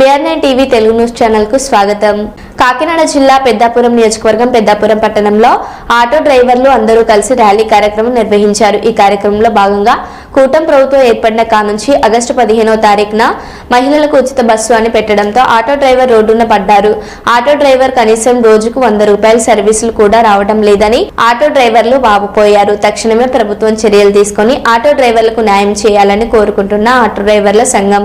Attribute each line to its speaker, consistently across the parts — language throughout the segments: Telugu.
Speaker 1: బిఆర్ఎన్ టీవీ తెలుగు న్యూస్ ఛానల్కు స్వాగతం. కాకినాడ జిల్లా పెద్దాపురం నియోజకవర్గం పెద్దాపురం పట్టణంలో ఆటో డ్రైవర్లు అందరూ కలిసి ర్యాలీ కార్యక్రమం నిర్వహించారు. ఈ కార్యక్రమంలో భాగంగా కూటమి ప్రభుత్వం ఏర్పడిన కానుంచి ఆగస్టు పదిహేనో తారీఖున మహిళలకు ఉచిత బస్సు అని పెట్టడంతో ఆటో డ్రైవర్ రోడ్డున పడ్డారు. ఆటో డ్రైవర్ కనీసం రోజుకు వంద రూపాయల సర్వీసులు కూడా రావడం లేదని ఆటో డ్రైవర్లు వాపోయారు. తక్షణమే ప్రభుత్వం చర్యలు తీసుకొని ఆటో డ్రైవర్లకు న్యాయం చేయాలని కోరుకుంటున్న ఆటో డ్రైవర్ల సంఘం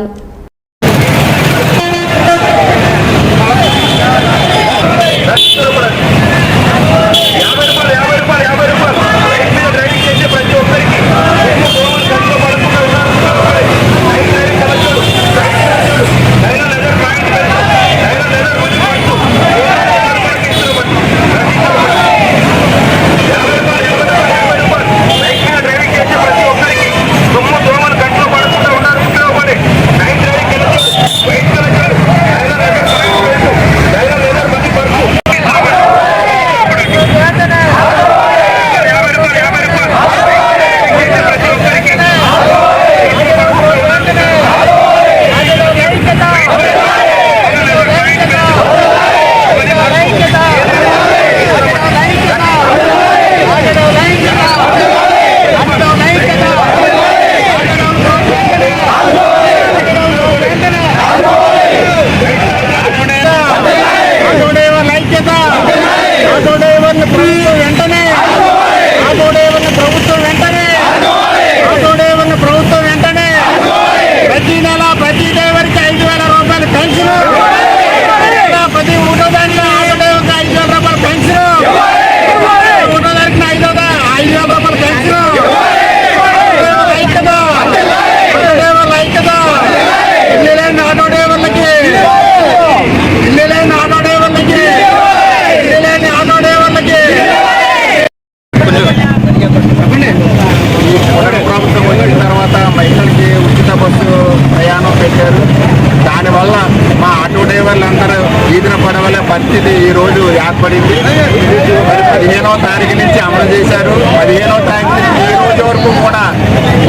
Speaker 2: దానివల్ల మా ఆటో డ్రైవర్లు అందరూ వీధిన పడవల పరిస్థితి ఈరోజు ఏర్పడింది. మరి పదిహేనవ తారీఖు నుంచి అమలు చేశారు. పదిహేనవ తారీఖు నుంచి ఈ రోజు వరకు కూడా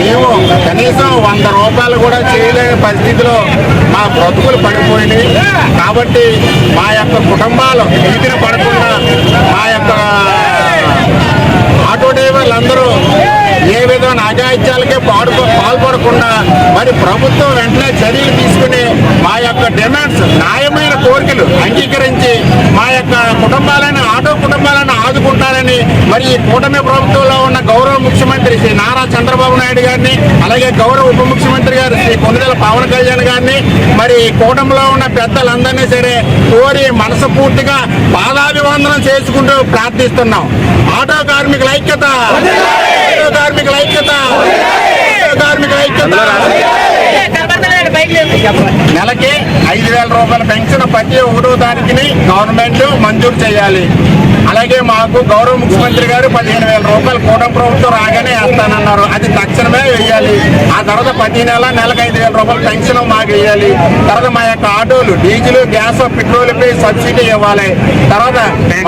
Speaker 2: మేము కనీసం వంద రూపాయలు కూడా చేయలేని పరిస్థితిలో మా బ్రతుకులు పడిపోయినాయి. కాబట్టి మా యొక్క కుటుంబాలు వీధిన పడకుండా మా యొక్క ఆటో డ్రైవర్లు అందరూ ఏ విధమైన అఘాయిత్యాలకే పాడుకో పాల్పడకుండా మరి ప్రభుత్వం వెంటనే చర్యలు తీసుకుని డిమాండ్స్ న్యాయమైన కోరికలు అంగీకరించి మా యొక్క కుటుంబాలను ఆటో కుటుంబాలను ఆదుకుంటారని మరి ఈ కూటమి ప్రభుత్వంలో ఉన్న గౌరవ ముఖ్యమంత్రి శ్రీ నారా చంద్రబాబు నాయుడు గారిని అలాగే గౌరవ ఉప ముఖ్యమంత్రి గారు శ్రీ కొనుదల పవన్ కళ్యాణ్ గారిని మరి కూటమిలో ఉన్న పెద్దలందరినీ సరే కోరి మనస్ఫూర్తిగా పాదాభివందనం చేసుకుంటూ ప్రార్థిస్తున్నాం. ఆటో కార్మికుల ఐక్యత! ఆటో కార్మికుల ఐక్యత! ఆటో కార్మికుల ఐక్యత! నెలకి ఐదు వేల రూపాయల పెన్షన్ ప్రతి ఒకటో తారీఖుని గవర్నమెంట్ మంజూరు చేయాలి. అలాగే మాకు గౌరవ ముఖ్యమంత్రి గారు పదిహేను వేల రూపాయలు కూటమి ప్రభుత్వం రాగానే వేస్తానన్నారు. అది తక్షణమే వేయాలి. ఆ తర్వాత ప్రతి నెల నెలకు ఐదు వేల రూపాయలు పెన్షన్ మాకు వేయాలి. తర్వాత మా యొక్క ఆటోలు డీజిల్ గ్యాస్ పెట్రోల్ పై సబ్సిడీ ఇవ్వాలి. తర్వాత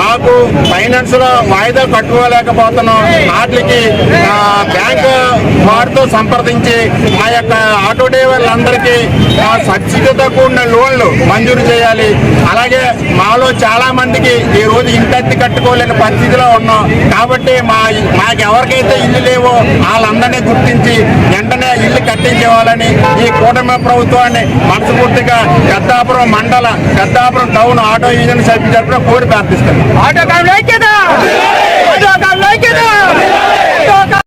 Speaker 2: మాకు ఫైనాన్స్లో వాయిదా కట్టుకోలేకపోతున్నాం. వాటికి బ్యాంక్ వారితో సంప్రదించి మా యొక్క ఆటో డ్రైవర్లందరికీ సబ్సిడీతో కూడిన లోన్లు మంజూరు చేయాలి. అలాగే మాలో చాలా మందికి ఈ రోజు ఇంటెత్తి కట్టుకోలేని పరిస్థితిలో ఉన్నాం. కాబట్టి మా మాకు ఎవరికైతే ఇల్లు లేవో వాళ్ళందరినీ గుర్తించి వెంటనే ఇల్లు కట్టించేవాలని ఈ కూటమి ప్రభుత్వాన్ని మనస్ఫూర్తిగా పెద్దాపురం మండల పెద్దాపురం టౌన్ ఆటో యూనియన్ సభ్యులు తరఫున కోరి ప్రార్థిస్తున్నాం.
Speaker 3: ఆటో